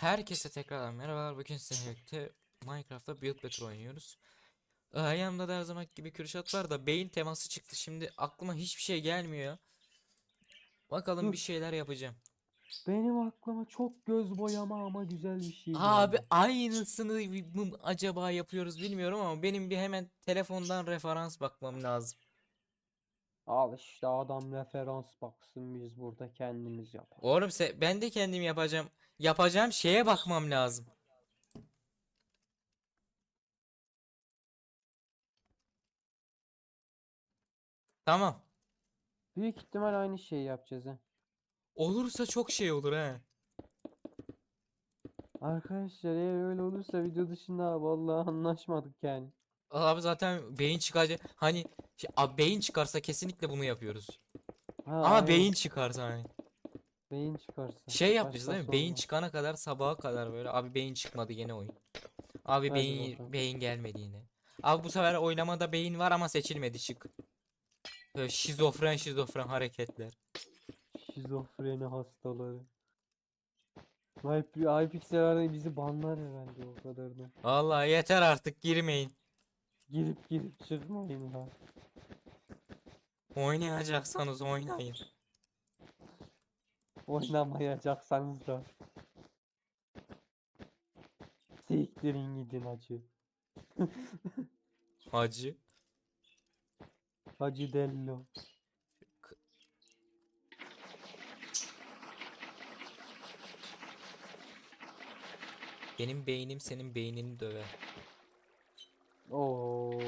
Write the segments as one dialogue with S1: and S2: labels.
S1: Herkese tekrardan merhabalar. Bugün sizinle birlikte Minecraft'ta Build Better oynuyoruz. Ee, yanımda da her zaman gibi Kürşat var da beyin teması çıktı. Şimdi aklıma hiçbir şey gelmiyor. Bakalım
S2: Dur.
S1: bir şeyler yapacağım.
S2: Benim aklıma çok göz boyama ama güzel bir şey
S1: Abi
S2: geldi.
S1: aynısını mı acaba yapıyoruz bilmiyorum ama benim bir hemen telefondan referans bakmam lazım.
S2: Al işte adam referans baksın biz burada kendimiz yapalım.
S1: Oğlum se- ben de kendim yapacağım. Yapacağım şeye bakmam lazım. Tamam.
S2: Büyük ihtimal aynı şeyi yapacağız ha.
S1: Olursa çok şey olur he.
S2: Arkadaşlar eğer öyle olursa video dışında vallahi anlaşmadık yani.
S1: Abi zaten beyin çıkacak. Hani şey, abi beyin çıkarsa kesinlikle bunu yapıyoruz.
S2: Ha,
S1: Ama
S2: aynen.
S1: beyin çıkarsa hani.
S2: Beyin çıkarsa.
S1: Şey yapacağız değil mi? Beyin çıkana kadar sabaha kadar böyle. Abi beyin çıkmadı yine oyun. Abi
S2: Hadi
S1: beyin
S2: bakalım.
S1: beyin gelmedi yine. Abi bu sefer oylamada beyin var ama seçilmedi çık. Böyle şizofren şizofren hareketler.
S2: Şizofreni hastaları. Hypixel arada bizi banlar herhalde o kadar da.
S1: Vallahi yeter artık girmeyin.
S2: Girip girip çıkmayın ha.
S1: Oynayacaksanız oynayın.
S2: Oynamayacaksanız da. Siktirin gidin acı.
S1: Hacı.
S2: Hacı Dello.
S1: Benim beynim senin beynini döver.
S2: Oo.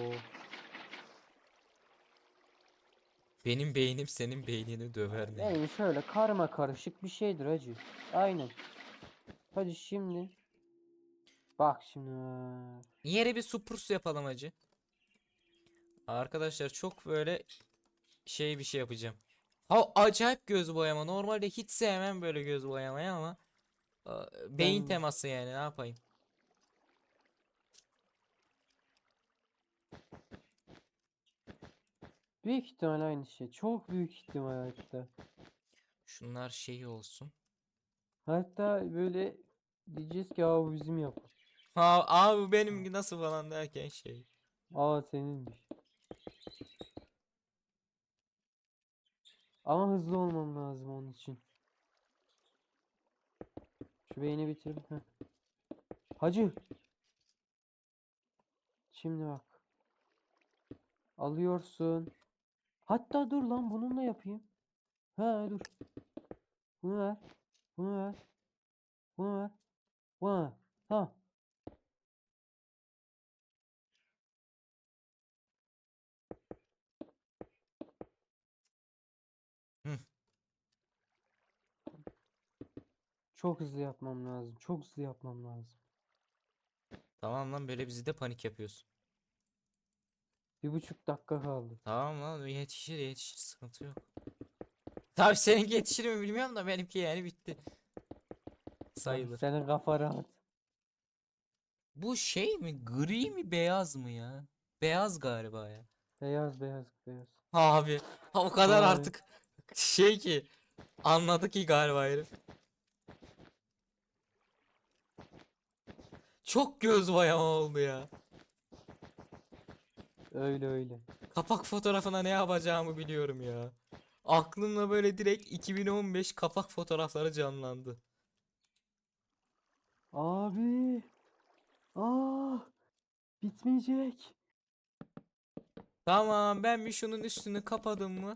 S1: Benim beynim senin beynini döver ne?
S2: Yani şöyle karma karışık bir şeydir hacı. Aynen. Hadi şimdi. Bak şimdi.
S1: Yere bir supurs yapalım hacı. Arkadaşlar çok böyle şey bir şey yapacağım. Ha acayip göz boyama. Normalde hiç sevmem böyle göz boyamayı ama a, beyin
S2: Ben-
S1: teması yani ne yapayım?
S2: Büyük ihtimal aynı şey. Çok büyük ihtimal hatta.
S1: Şunlar şey olsun.
S2: Hatta böyle diyeceğiz ki aa bu bizim yapı.
S1: Ha abi benimki nasıl falan derken şey.
S2: Aa seninmiş. Ama hızlı olmam lazım onun için. Şu beyni bitirdim. Heh. Hacı. Şimdi bak. Alıyorsun. Hatta dur lan bununla yapayım. Ha dur. Bunu ver. Bunu ver. Bunu ver. Bunu ver.
S1: Hı.
S2: Çok hızlı yapmam lazım. Çok hızlı yapmam lazım.
S1: Tamam lan böyle bizi de panik yapıyorsun.
S2: Bir buçuk dakika kaldı.
S1: Tamam lan yetişir yetişir sıkıntı yok. Tabii seninki yetişir mi bilmiyorum da benimki yani bitti. Sayılır.
S2: Senin kafa rahat.
S1: Bu şey mi? Gri mi beyaz mı ya? Beyaz galiba ya.
S2: Beyaz beyaz beyaz.
S1: Abi ha, o kadar
S2: Abi.
S1: artık şey ki anladı ki galiba herif. Çok göz boyama oldu ya.
S2: Öyle öyle.
S1: Kapak fotoğrafına ne yapacağımı biliyorum ya. Aklımda böyle direkt 2015 kapak fotoğrafları canlandı.
S2: Abi. Aa. Bitmeyecek.
S1: Tamam ben bir şunun üstünü kapadım mı?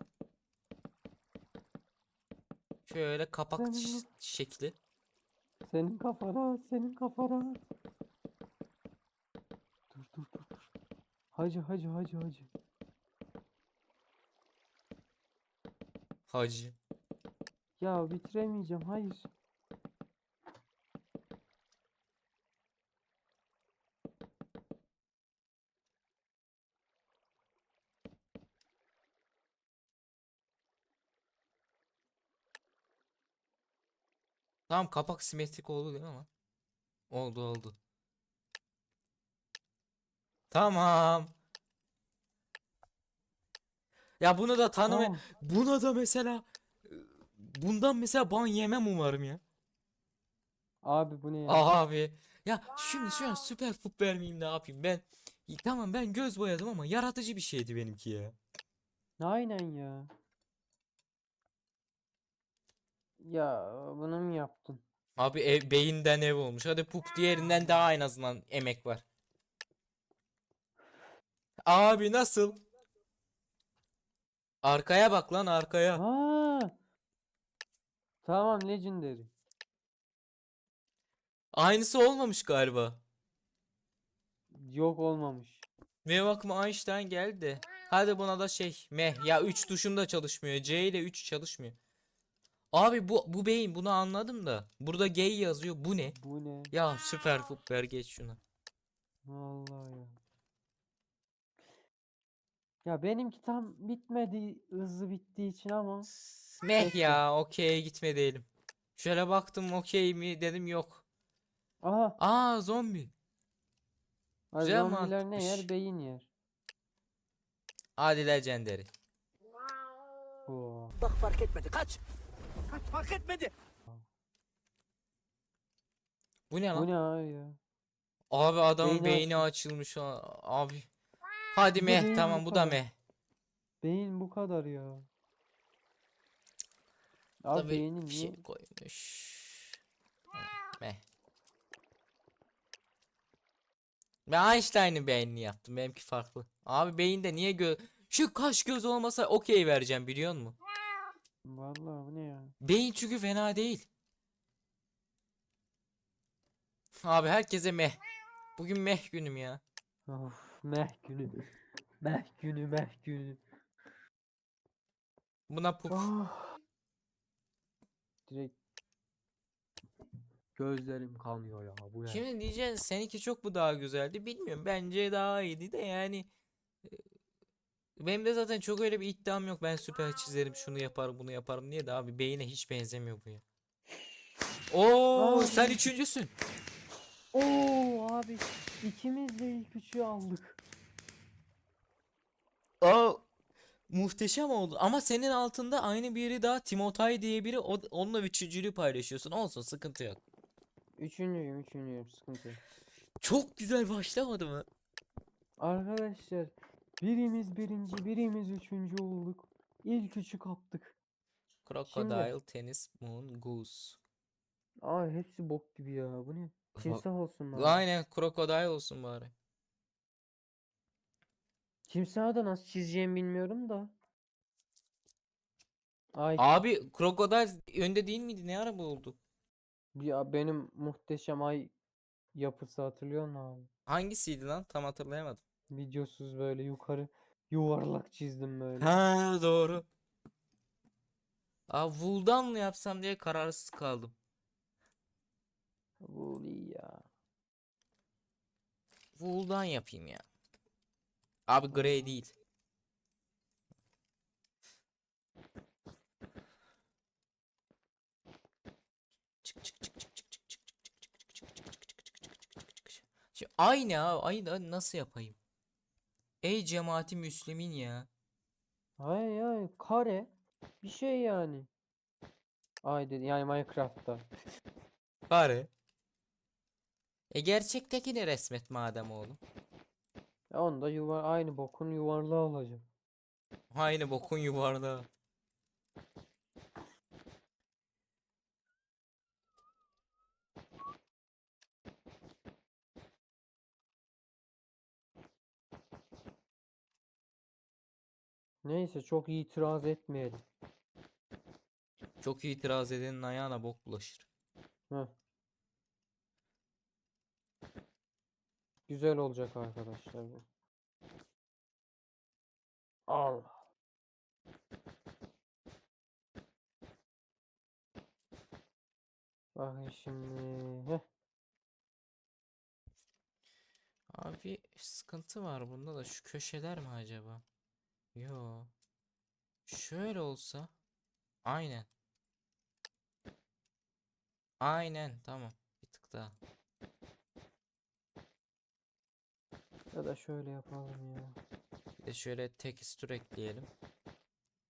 S1: Şöyle kapak
S2: Sen
S1: ş-
S2: bunu-
S1: şekli.
S2: Senin kafa rahat. Senin kafa rahat. Dur dur dur dur. Hacı hacı hacı hacı.
S1: Hacı.
S2: Ya bitiremeyeceğim. Hayır.
S1: Tamam kapak simetrik oldu değil mi ama? Oldu oldu. Tamam. Ya bunu da tanıma
S2: Tamam.
S1: buna da mesela bundan mesela ban yemem umarım ya.
S2: Abi bu ne ya?
S1: Abi ya şimdi şu an süper pup vermeyeyim ne yapayım ben tamam ben göz boyadım ama yaratıcı bir şeydi benimki ya.
S2: Aynen ya. Ya bunu mu yaptın?
S1: Abi ev, beyinden ev olmuş. Hadi pup diğerinden daha en azından emek var. Abi nasıl? Arkaya bak lan arkaya.
S2: Ha. Tamam Legendary.
S1: Aynısı olmamış galiba.
S2: Yok olmamış.
S1: Ve bakma Einstein geldi. Hadi buna da şey meh ya 3 tuşunda çalışmıyor. C ile 3 çalışmıyor. Abi bu bu beyin bunu anladım da. Burada gay yazıyor. Bu ne?
S2: Bu ne?
S1: Ya süper ver geç şuna.
S2: Vallahi ya. Ya benimki tam bitmedi hızlı bittiği için ama
S1: Meh
S2: Peki.
S1: ya okey gitme diyelim. Şöyle baktım okey mi dedim yok.
S2: aha
S1: Aa zombi.
S2: ay
S1: Güzel
S2: zombiler ne yer beyin yer.
S1: Hadi legendary.
S2: Oo.
S3: Bak fark etmedi. Kaç. Kaç fark etmedi.
S1: Bu ne
S2: Bu
S1: lan?
S2: ne abi ya?
S1: Abi adamın
S2: Beyni
S1: beyni açılmış ha- abi. Hadi
S2: Bir
S1: meh
S2: beyin
S1: tamam
S2: bu
S1: bu da
S2: kadar.
S1: meh.
S2: Beyin bu kadar ya. Abi
S1: Tabii
S2: beynin
S1: bir
S2: niye?
S1: şey koymuş. Meh. Ben Einstein'ın beynini yaptım. Benimki farklı. Abi beyinde niye gö şu kaş göz olmasa okey vereceğim biliyor musun?
S2: Vallahi bu ne ya?
S1: Beyin çünkü fena değil. Abi herkese meh. Bugün meh günüm ya.
S2: Of meh günü. Meh günü meh günü.
S1: Buna pup.
S2: Ah. Direkt gözlerim kanıyor ya bu ne?
S1: Şimdi diyeceksin seninki çok mu daha güzeldi bilmiyorum. Bence daha iyiydi de yani. e, Benim de zaten çok öyle bir iddiam yok. Ben süper çizerim, şunu yaparım, bunu yaparım diye de abi beyine hiç benzemiyor bu ya. Oo,
S2: Abi.
S1: sen üçüncüsün.
S2: Oo abi ikimiz de ilk üçü aldık.
S1: Aa, muhteşem oldu. Ama senin altında aynı biri daha Timotay diye biri o, onunla üçüncülüğü paylaşıyorsun. Olsun sıkıntı yok.
S2: Üçüncüyüm üçüncüyüm sıkıntı yok.
S1: Çok güzel başlamadı mı?
S2: Arkadaşlar birimiz birinci birimiz üçüncü olduk. İlk üçü kaptık.
S1: Crocodile, tennis, moon, goose.
S2: Aa hepsi bok gibi ya bu ne? Timsah olsun bari.
S1: Aynen crocodile olsun bari.
S2: Timsahı da nasıl çizeceğimi bilmiyorum da. Ay
S1: Abi crocodile önde değil miydi? Ne ara bu oldu?
S2: ya benim muhteşem ay yapısı hatırlıyor musun abi?
S1: Hangisiydi lan? Tam hatırlayamadım.
S2: Videosuz böyle yukarı yuvarlak çizdim böyle.
S1: Ha doğru. Aa Wool'dan mı yapsam diye kararsız kaldım.
S2: Bu iyi ya.
S1: Wool'dan yapayım ya. Abi grey değil. Çık çık çık çık çık çık çık çık çık çık çık çık çık çık çık çık çık çık çık. Şimdi aynı abi aynı nasıl yapayım? Ey cemaati Müslümin ya.
S2: Ay ay kare bir şey yani. Ay dedi yani Minecraft'ta.
S1: Bari. E gerçektekini resmet madem oğlum.
S2: Ya onda yuvar aynı bokun yuvarlağı olacak.
S1: Aynı bokun yuvarlağı.
S2: Neyse çok itiraz etmeyelim.
S1: Çok itiraz edenin ayağına bok bulaşır.
S2: Heh. Güzel olacak arkadaşlar bu. Allah. Bakın şimdi. Heh.
S1: Abi sıkıntı var bunda da şu köşeler mi acaba? Yo. Şöyle olsa. Aynen. Aynen tamam. Bir tık daha.
S2: Ya da şöyle yapalım ya.
S1: Bir de şöyle tekstür ekleyelim.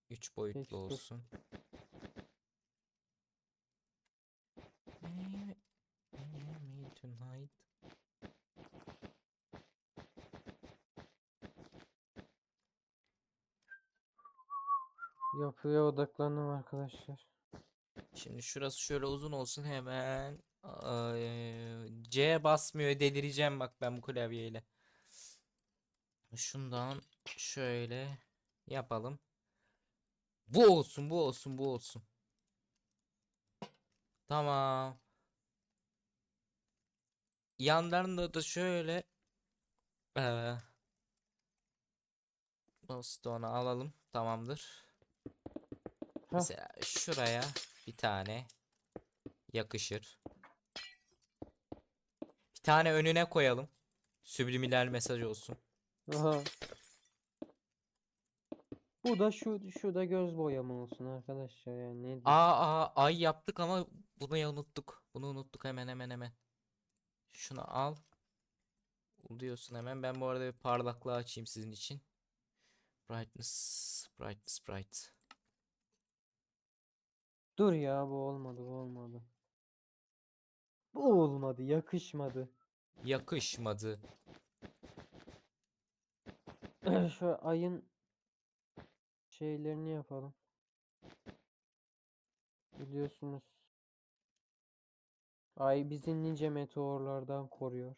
S1: 3 boyutlu
S2: Tekstür.
S1: olsun. Me tonight.
S2: Yapıya odaklandım arkadaşlar.
S1: Şimdi şurası şöyle uzun olsun hemen. Ay, e, C basmıyor delireceğim bak ben bu klavyeyle. Şundan şöyle yapalım. Bu olsun bu olsun bu olsun. Tamam. Yanlarında da şöyle eee Stone'u alalım. Tamamdır.
S2: Heh.
S1: Mesela şuraya bir tane yakışır. Bir tane önüne koyalım. Subliminal mesaj olsun.
S2: Aha. Bu da şu şu da göz boyama olsun arkadaşlar yani ne diyeyim.
S1: Aa, aa ay yaptık ama bunu ya unuttuk. Bunu unuttuk hemen hemen hemen. Şunu al. Diyorsun hemen. Ben bu arada bir parlaklığı açayım sizin için. Brightness, brightness, bright.
S2: Dur ya bu olmadı bu olmadı. Bu olmadı yakışmadı.
S1: Yakışmadı.
S2: Şu ayın şeylerini yapalım. Biliyorsunuz. Ay bizi nice meteorlardan koruyor.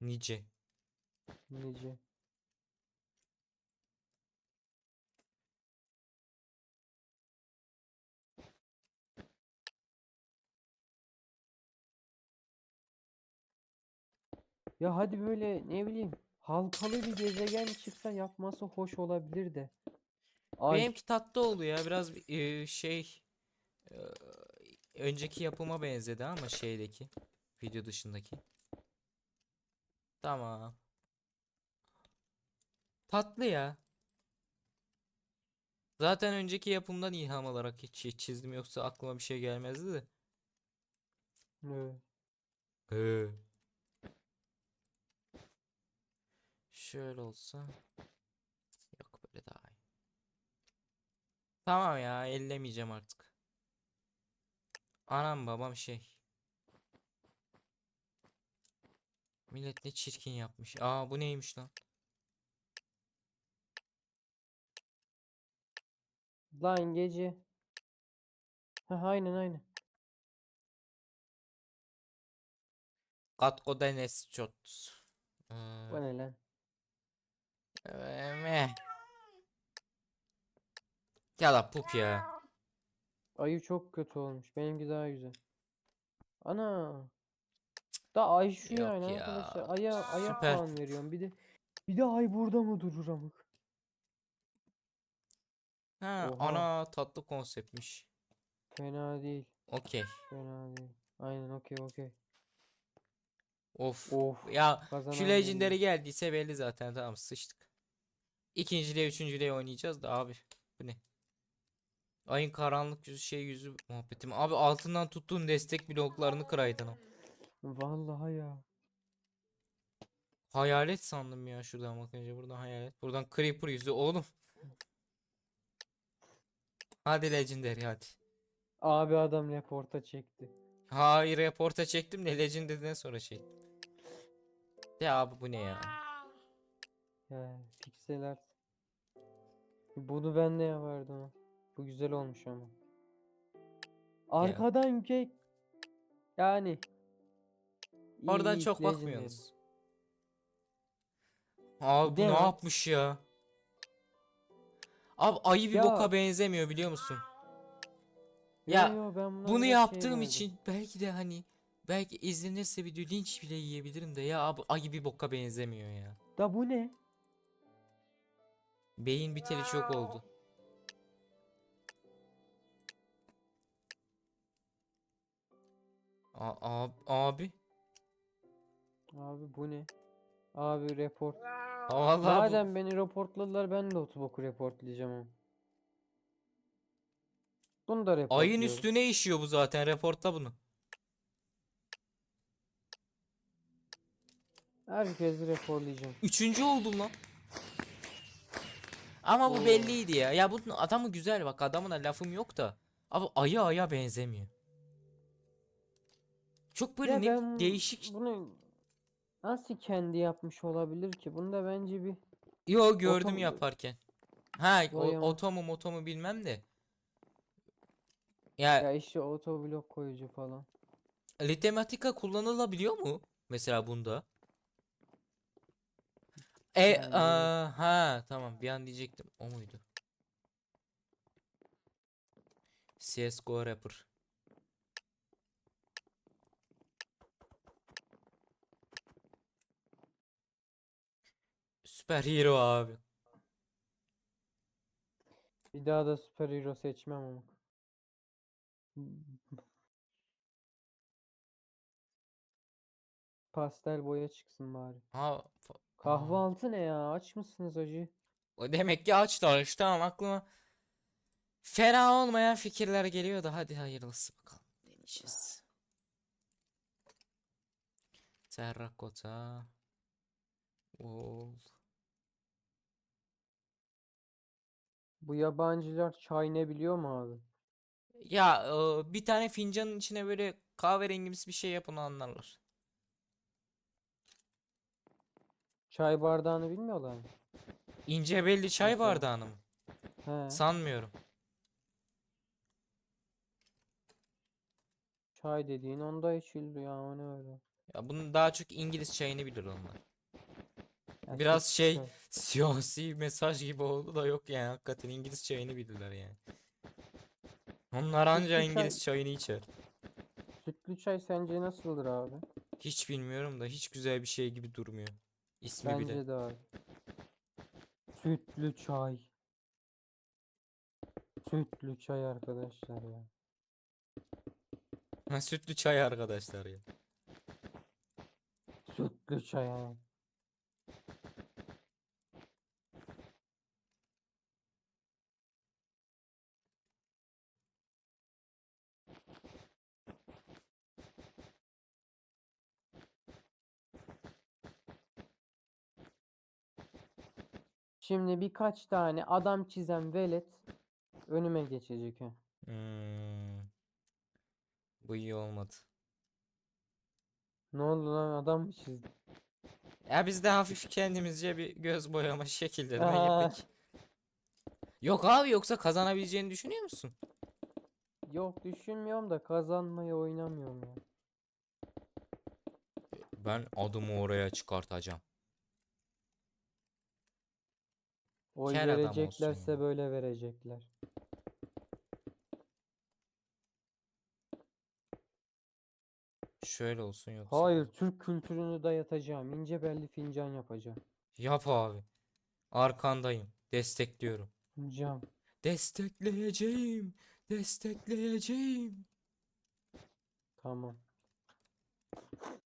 S1: Nice.
S2: Nice. Ya hadi böyle ne bileyim halkalı bir gezegen çıksa yapması hoş olabilir de. Ay
S1: Benimki tatlı oldu ya. Biraz e, şey e, önceki yapıma benzedi ama şeydeki video dışındaki. Tamam. Tatlı ya. Zaten önceki yapımdan ilham alarak hiç çizdim yoksa aklıma bir şey gelmezdi de.
S2: evet.
S1: He. Şöyle olsa. Yok böyle daha iyi. Tamam ya ellemeyeceğim artık. Anam babam şey. Millet ne çirkin yapmış. Aa bu neymiş lan?
S2: Lan gece. Ha aynen aynen.
S1: Katko Denes Çot.
S2: Bu ne lan?
S1: Meh. Ya da pup ya.
S2: Ayı çok kötü olmuş. Benimki daha güzel. Ana. Da ay şu
S1: Yok
S2: yani
S1: ya,
S2: arkadaşlar. Aya aya
S1: süper.
S2: puan veriyorum. Bir de bir de ay burada mı durur amık?
S1: Ha,
S2: Oha.
S1: ana tatlı konseptmiş.
S2: Fena değil.
S1: Okey.
S2: Fena değil. Aynen okey okey.
S1: Of.
S2: Of.
S1: Ya
S2: Kazanan
S1: şu. Legendary geldiyse belli zaten tamam sıçtık. İkinciliğe üçüncülüğe oynayacağız da abi. Bu ne? Ayın karanlık yüzü şey yüzü muhabbetim. Abi altından tuttuğun destek bloklarını kıraydın. ha.
S2: Vallahi ya.
S1: Hayalet sandım ya şuradan bakınca. Buradan hayalet. Buradan Creeper yüzü oğlum. Hadi Legendary hadi.
S2: Abi adam reporta çekti.
S1: Hayır reporta çektim de Legendary'den sonra çektim. Ya abi bu ne ya?
S2: Ya pixel art. Bunu ben de yapardım. Bu güzel olmuş ama. Arkadan kek. Yani.
S1: Oradan
S2: iyi,
S1: çok bakmıyorsunuz. Abi bu ne
S2: mi?
S1: yapmış ya? Abi ayı bir
S2: Ya-
S1: boka benzemiyor biliyor musun?
S2: Yo,
S1: Ya,
S2: yo,
S1: Bunu
S2: şey
S1: yaptığım
S2: verdim.
S1: için belki de hani belki izlenirse video linç bile yiyebilirim de ya abi ayı bir boka benzemiyor ya.
S2: Da bu ne?
S1: Beyin biteli çok oldu. A ab- abi.
S2: Abi bu ne? Abi report.
S1: Aa, Vallahi bu-
S2: Madem beni reportladılar ben de otoboku reportlayacağım. Bunu da
S1: ayın
S2: reportluyorum.
S1: üstüne işiyor bu zaten. Reportta bunu.
S2: Herkesi reportlayacağım.
S1: Üçüncü oldum lan. Ama bu belliydi ya. Ya bunun adamı güzel bak adamına lafım yok da. Abi ayı aya benzemiyor. Çok böyle
S2: Ya
S1: ne
S2: ben
S1: değişik.
S2: Bunu nasıl kendi yapmış olabilir ki? Bunda bence bir
S1: Yo gördüm
S2: Otom-
S1: yaparken. Ha o,
S2: Vay ama.
S1: otomu motomu bilmem de. Ya
S2: Ya işte otoblok koyucu falan.
S1: Litematika kullanılabiliyor mu? Mesela bunda. E aa, ha tamam bir an diyecektim. O muydu? CS:GO Rapper. Süper hero abi.
S2: Bir daha da süper hero seçmem ama. Pastel boya çıksın bari.
S1: Ha, fa-.
S2: Kahvaltı ne ya? Aç mısınız acı?
S1: O demek ki açlar işte tamam aklıma fena olmayan fikirler geliyor da hadi hayırlısı bakalım demişiz. Terrakota. Wool.
S2: Bu yabancılar çay ne biliyor mu abi?
S1: Ya e, bir tane fincanın içine böyle kahverengimsi bir şey yapın anlarlar.
S2: Çay bardağını bilmiyorlar mı?
S1: İnce belli çay bardağını mı?
S2: He.
S1: Sanmıyorum.
S2: Çay dediğin onda içildi ya o ne öyle.
S1: Ya bunun daha çok İngiliz çayını bilir onlar.
S2: Ya
S1: Biraz şey siyasi mesaj gibi oldu da yok yani hakikaten İngiliz çayını bilirler yani. Onlar anca
S2: Sütlü çay-
S1: İngiliz çayını içer.
S2: Sütlü çay sence nasıldır abi?
S1: Hiç bilmiyorum da hiç güzel bir şey gibi durmuyor. İsmi bile.
S2: Bence de abi. Sütlü çay. Sütlü çay arkadaşlar ya.
S1: Ha, sütlü çay arkadaşlar ya.
S2: Sütlü çay ha. Şimdi birkaç tane adam çizen velet önüme geçecek ha.
S1: Hmm. Bu iyi olmadı.
S2: Ne oldu lan adam mı çizdi?
S1: Ya biz de hafif kendimizce bir göz boyama şekillerine
S2: Aa.
S1: girdik. Yok abi yoksa kazanabileceğini düşünüyor musun?
S2: Yok düşünmüyorum da kazanmayı oynamıyorum ya.
S1: Ben adımı oraya çıkartacağım.
S2: Oy
S1: Kel adam olsun
S2: vereceklerse
S1: ya.
S2: böyle verecekler.
S1: Şöyle olsun yoksa.
S2: Hayır, Türk kültürünü dayatacağım. İnce belli fincan yapacağım.
S1: Yap abi. Arkandayım. Destekliyorum.
S2: Fincan.
S1: Destekleyeceğim. Destekleyeceğim.
S2: Tamam.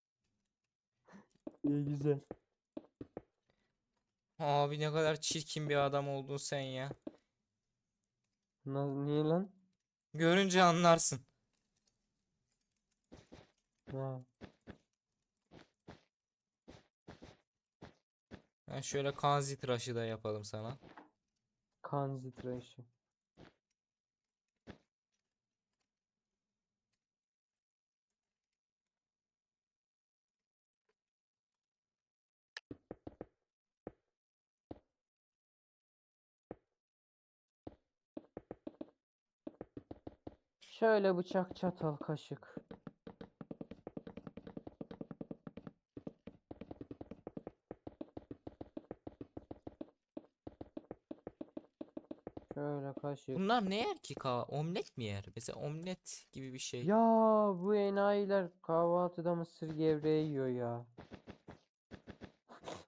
S2: İyi güzel.
S1: Abi ne kadar çirkin bir adam oldun sen ya.
S2: Na- niye lan?
S1: Görünce anlarsın.
S2: Ha.
S1: Ben şöyle kanzi tıraşı da yapalım sana.
S2: Kanzi tıraşı. Şöyle bıçak, çatal, kaşık. Şöyle kaşık.
S1: Bunlar ne yer ki ka? Omlet mi yer? Mesela omlet gibi bir şey.
S2: Ya bu enayiler kahvaltıda mısır gevreği yiyor ya.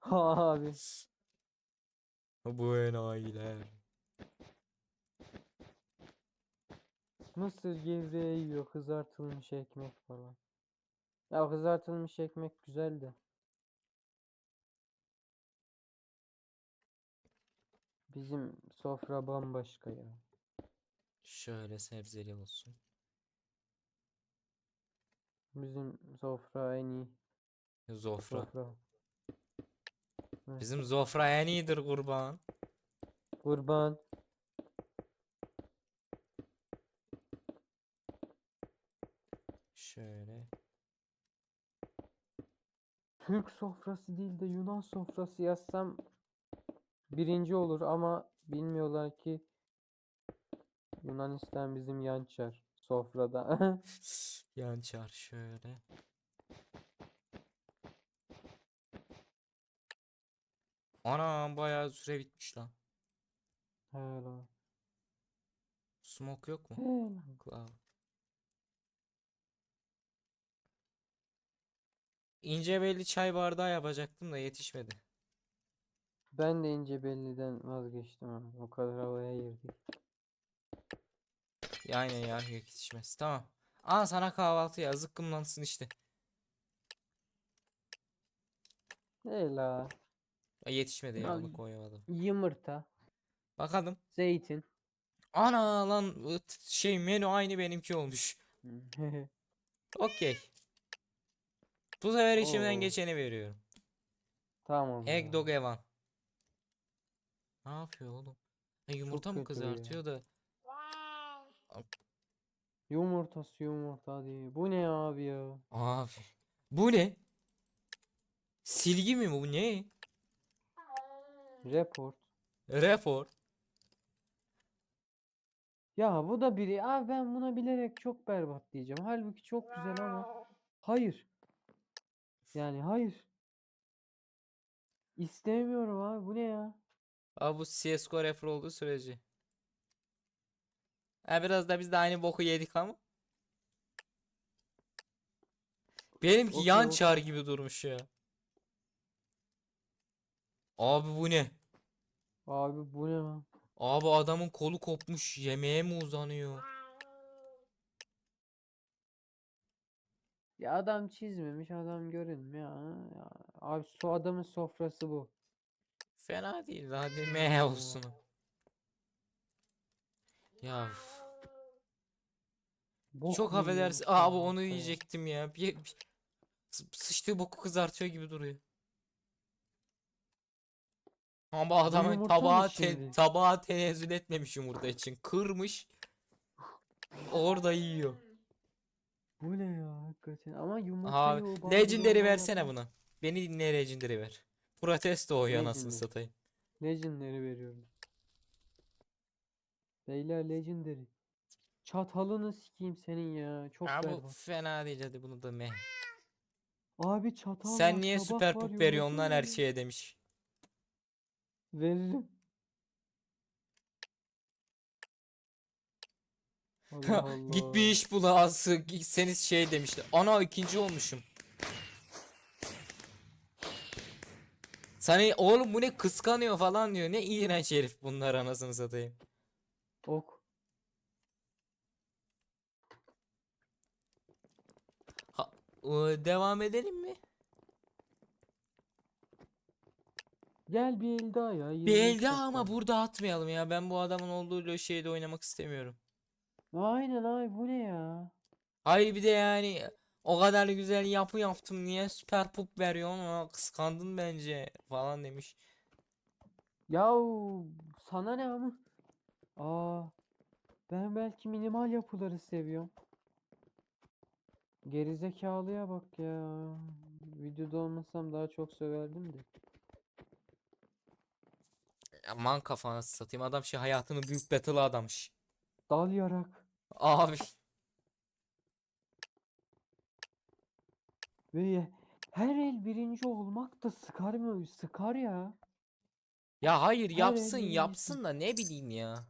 S2: Abi.
S1: Bu enayiler.
S2: Mısır gevreği yiyor kızartılmış ekmek falan. Ya kızartılmış ekmek güzel de. Bizim sofra bambaşka ya.
S1: Şöyle sebzeli olsun.
S2: Bizim sofra en iyi
S1: Zofra.
S2: sofra.
S1: Bizim Zofra en iyidir kurban.
S2: Kurban.
S1: Şöyle.
S2: Türk sofrası değil de Yunan sofrası yazsam birinci olur ama bilmiyorlar ki Yunanistan bizim yan çar sofrada.
S1: Yan çar şöyle. Ana bayağı süre bitmiş lan.
S2: Helal.
S1: Smoke yok mu?
S2: Helal.
S1: Cloud. İnce belli çay bardağı yapacaktım da yetişmedi.
S2: Ben de ince belliden vazgeçtim abi. O kadar havaya girdik.
S1: Ya Aynen ya yetişmez. Tamam. Aa sana kahvaltı ya zıkkımlansın işte.
S2: Helal.
S1: Ya yetişmedi ya
S2: Ay.
S1: koyamadım.
S2: Yumurta,
S1: Bakalım.
S2: zeytin.
S1: Ana lan şey menü aynı benimki olmuş. Okey. Bu sefer içimden
S2: Oo.
S1: geçeni veriyorum.
S2: Tamam.
S1: Egg dog Evan. Ne yapıyor oğlum? Ha, yumurta mı
S2: kötü ya.
S1: kızartıyor da?
S2: Yumurtası yumurta değil. Bu ne abi ya?
S1: Abi. Bu ne? Silgi mi bu ne?
S2: Report.
S1: Report.
S2: Ya bu da biri. Abi ben buna bilerek çok berbat diyeceğim. Halbuki çok güzel ama hayır. Yani hayır. İstemiyorum abi. Bu ne ya?
S1: Abi bu CSGO refer olduğu sürece. Ha biraz da biz de aynı boku yedik ama. Benimki
S2: Okey,
S1: yan
S2: okey.
S1: çar gibi durmuş ya. Abi bu ne?
S2: Abi bu ne lan?
S1: Abi adamın kolu kopmuş. Yemeğe mi uzanıyor?
S2: Ya adam çizmemiş, adam görünmüyor. ha. Ya, abi su adamın sofrası bu.
S1: Fena değil. Hadi
S2: Oo.
S1: olsun. Ya üf.
S2: Bok
S1: çok affedersin. Abi
S2: ya
S1: onu yiyecektim ya. Bir, bir- sı- sıçtığı boku kızartıyor gibi duruyor. Ama adamın
S2: yumurta mı
S1: tabağa te-
S2: şimdi?
S1: tabağa tenezzül etmemiş yumurta için. Kırmış. Orada yiyor.
S2: Bu ne ya hakikaten? Ama
S1: Abi
S2: yumurtayı o bazı
S1: Legendary versene buna. Beni dinle Legendary ver. Protesto o anasını
S2: Legendary.
S1: satayım.
S2: Legendary veriyorum. Beyler Legendary. Çatalını sikeyim senin ya. Çok
S1: Ha bu
S2: berbat.
S1: fena değil hadi bunu da meh.
S2: Abi çatal
S1: Sen
S2: var,
S1: niye
S2: tabak
S1: süper
S2: var,
S1: pup veriyorsun lan her
S2: var.
S1: şeye demiş.
S2: Veririm. Allah Allah.
S1: Git bir iş bul Aslı. Git- Seni şey demişti. Ana ikinci olmuşum. Sana oğlum bu ne kıskanıyor falan diyor. Ne iğrenç herif bunlar anasını satayım.
S2: Ok.
S1: Ha, ıı, devam edelim mi?
S2: Gel bir el daha ya.
S1: Bir
S2: 23
S1: el daha ama burada atmayalım ya. Ben bu adamın olduğu şeyde oynamak istemiyorum.
S2: Aynen abi bu ne ya?
S1: Hayır bir de yani o kadar güzel yapı yaptım. Niye süper pup veriyorsun? Aa, kıskandın bence falan demiş.
S2: Yahu sana ne ama? Aa, ben belki minimal yapıları seviyorum. Gerizekalıya bak ya. Videoda olmasam daha çok söverdim de.
S1: Aman kafana satayım. Adam şey hayatını büyük battle'a adamış.
S2: Dal yarak.
S1: Abi.
S2: Ve her el birinci olmak da sıkar mı? Sıkar ya.
S1: Ya hayır yapsın yapsın da ne bileyim ya.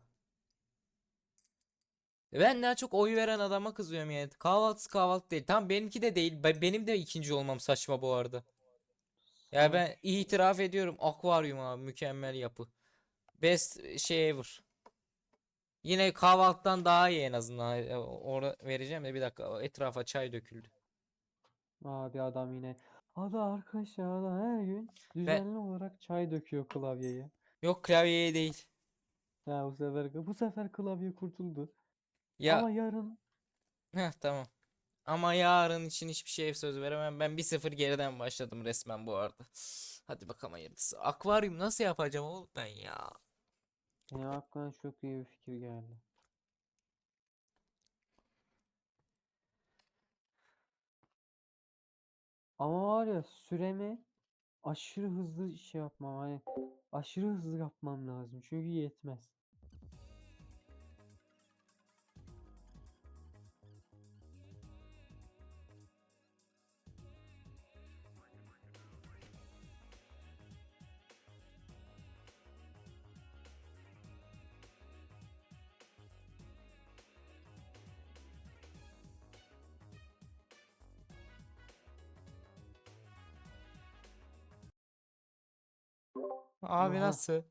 S1: Ben daha çok oy veren adama kızıyorum yani. Kahvaltısı kahvaltı değil. Tamam benimki de değil. Be- Benim de ikinci olmam saçma bu arada. Ya ben itiraf ediyorum. Akvaryum abi mükemmel yapı. Best şey ever. Yine kahvaltıdan daha iyi en azından. E, Orada vereceğim de bir dakika. Etrafa çay döküldü.
S2: Abi adam yine. Ada arkadaşlar adam her gün düzenli olarak çay döküyor klavyeye.
S1: Yok klavyeye değil.
S2: Ha bu sefer bu sefer klavye kurtuldu.
S1: Ya
S2: Ama yarın
S1: Heh, tamam. Ama yarın için hiçbir şeye söz veremem. Ben 1-0 geriden başladım resmen bu arada. Hadi bakalım hayırlısı. Akvaryum nasıl yapacağım oğlum ben ya?
S2: Benim aklıma çok iyi bir fikir geldi. Ama var ya süremi aşırı hızlı şey yapmam hani aşırı hızlı yapmam lazım çünkü yetmez.
S1: Abi
S2: Oha.
S1: nasıl?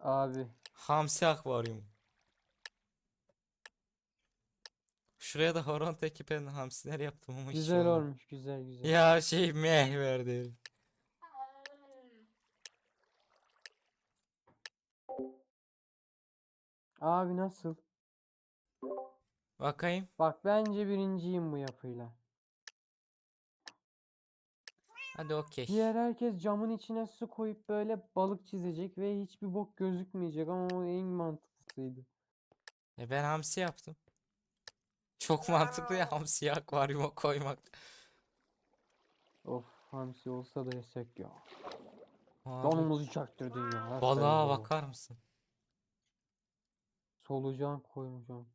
S2: Abi
S1: Hamsi akvaryum. Şuraya da horon teki ben hamsiler yaptım ama hiç
S2: güzel
S1: olmadı.
S2: olmuş güzel güzel.
S1: Ya şey meh verdi. herif.
S2: Abi nasıl?
S1: Bakayım.
S2: Bak bence birinciyim bu yapıyla.
S1: Hadi okey.
S2: Diğer herkes camın içine su koyup böyle balık çizecek ve hiçbir bok gözükmeyecek ama o en mantıklısıydı.
S1: E ben hamsi yaptım. Çok mantıklı ya hamsiyi akvaryuma koymak.
S2: Of hamsi olsa da yesek ya.
S1: Abi,
S2: Canımızı çaktırdın ya. her
S1: balığa bakar mısın?
S2: Solucan koymuşum.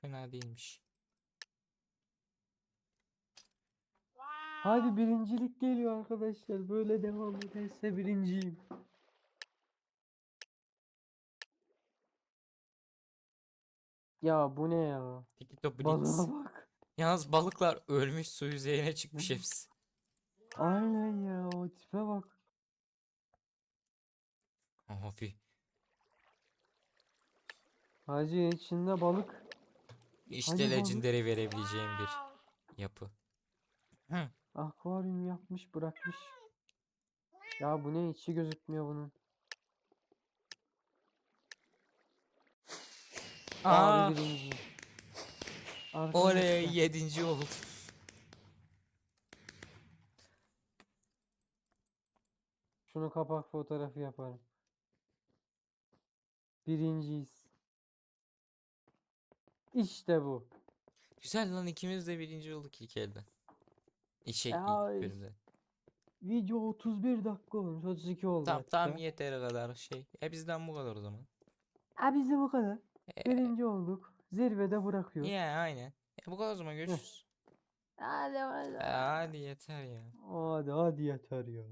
S1: Fena değilmiş.
S2: Hadi birincilik geliyor arkadaşlar. Böyle devam ederse birinciyim. Ya bu ne ya?
S1: Tikito Blitz.
S2: Balığa bak.
S1: Yalnız balıklar ölmüş su yüzeyine çıkmış hepsi.
S2: Aynen ya o tipe bak.
S1: Abi
S2: Hacı içinde balık.
S1: işte
S2: Hani balık?
S1: legendary verebileceğim bir yapı. Hı.
S2: Akvaryum yapmış bırakmış. Ya bu ne içi gözükmüyor bunun.
S1: Aa,
S2: Abi birinci.
S1: oley
S2: Arkadaşlar,
S1: yedinci oldum.
S2: Şunu kapak fotoğrafı yaparım. Birinciyiz. İşte bu.
S1: Güzel lan ikimiz de birinci olduk ilk elden. İşe
S2: Ya,
S1: ilk bölümde.
S2: Video 31 dakika olmuş. 32 oldu
S1: Tamam
S2: hatta.
S1: tamam yeter kadar şey. E bizden bu kadar o zaman.
S2: Ha bize bu kadar.
S1: E,
S2: Birinci olduk. Zirvede bırakıyoruz.
S1: ya aynen. E, bu kadar o zaman görüşürüz.
S2: Hadi hadi.
S1: E, hadi yeter ya.
S2: Hadi hadi yeter ya.